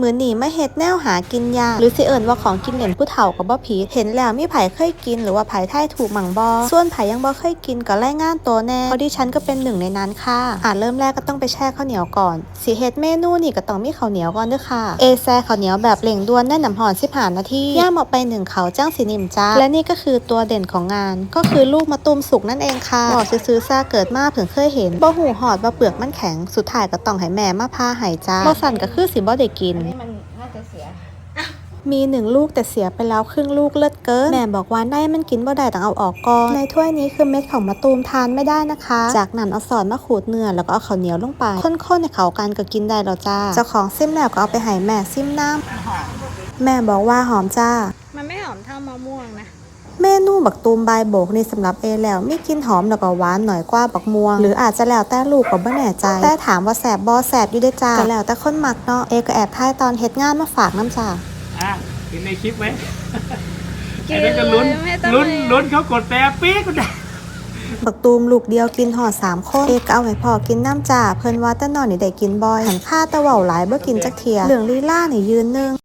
มือหนีม่เฮ็ดแนวหากินยาหรือสิเอิญว่าของกินเหล่นผู้เฒ่ากับบ่ผิดเห็นแล้วมีไผเคยกินหรือว่าไผท่ายถูกหมังบอส่วนไผยังบ่เคยกินก็รายงานตัวแน่เพราะดิฉันก็เป็นหนึ่งในนั้นค่ะอ่าเริ่มแรกก็ต้องไปแช่ข้าวเหนียวก่อนสิเฮ็ดเมนูนี่ก็ต้องมีข้าวเหนียวก่อนด้วยค่ะเอแซ่ข้าวเหนียวแบบเร่งด่วนได้น้ำหอน15นาทีย่ามออกไปหนึ่งเขาจ้างสีนิ่มจ้าและนี่ก็คือตัวเด่นของงาน ก็คือลูกมะตูมสุกนั่นเองค่ะบอกซื้อซาเกิดมาเพิ่งเคยเห็นบ่หูหอดว่าเปลือกมันแข็งสุดท้ายก็ต้องให้แม่มาพาหายจ้าบ่สั่นก็คือสิบ่ได้กิน ยมีหนึ่งลูกแต่เสียไปแล้วครึ่งลูกเลิศเกินแม่บอกว่าได้มันกินบ่ได้ต้องเอาออกก่อนในถ้วยนี้คือเม็ดของมะตูมทานไม่ได้นะคะ จากนั้นเอาสอดมะขูดเนื้อแล้วก็เอาข้าวเหนียวลงไปข้นๆในเขากันก็กินได้แล้วจ้าเจ้าของซิมแล้วก็เอาไปให้แม่ซิมน้ำแม่บอกว่าหอมจ้า มันไม่หอมเท่ามะม่วงนะ เมนูบักตูมบายโบกนี่สำหรับเอแล้วมีกลินหอมแล้วก็หวานหน่อยกว่าบักม่วง หรืออาจจะแล้วแต่ลูกก็บ่แน่ใจ แต่ถามว่าแสบบอแสบอยู่ได้อจ้าก็แล้วแต่คนมักเนาะเอก็แอบท้ายตอนเฮ็ดงานมาฝากน้ำจ้าอะกินในคลิปไหมกินไอ้นั่นก็ลุ้นเลยไม่ต้องลุ้นเลยลุ้นเขากดแปรปี๊กก็ได้บักตูมลูกเดียวกินห่อสามคนเอกเอาให้พ่อกินน้ำจ่าเพิ่นว่าแต่นอนนี่ได้กินบ่อยหันค่าแตะเว้าหลายบ่กินจักเทียเหลืองลีล่านี่ยืนหนึง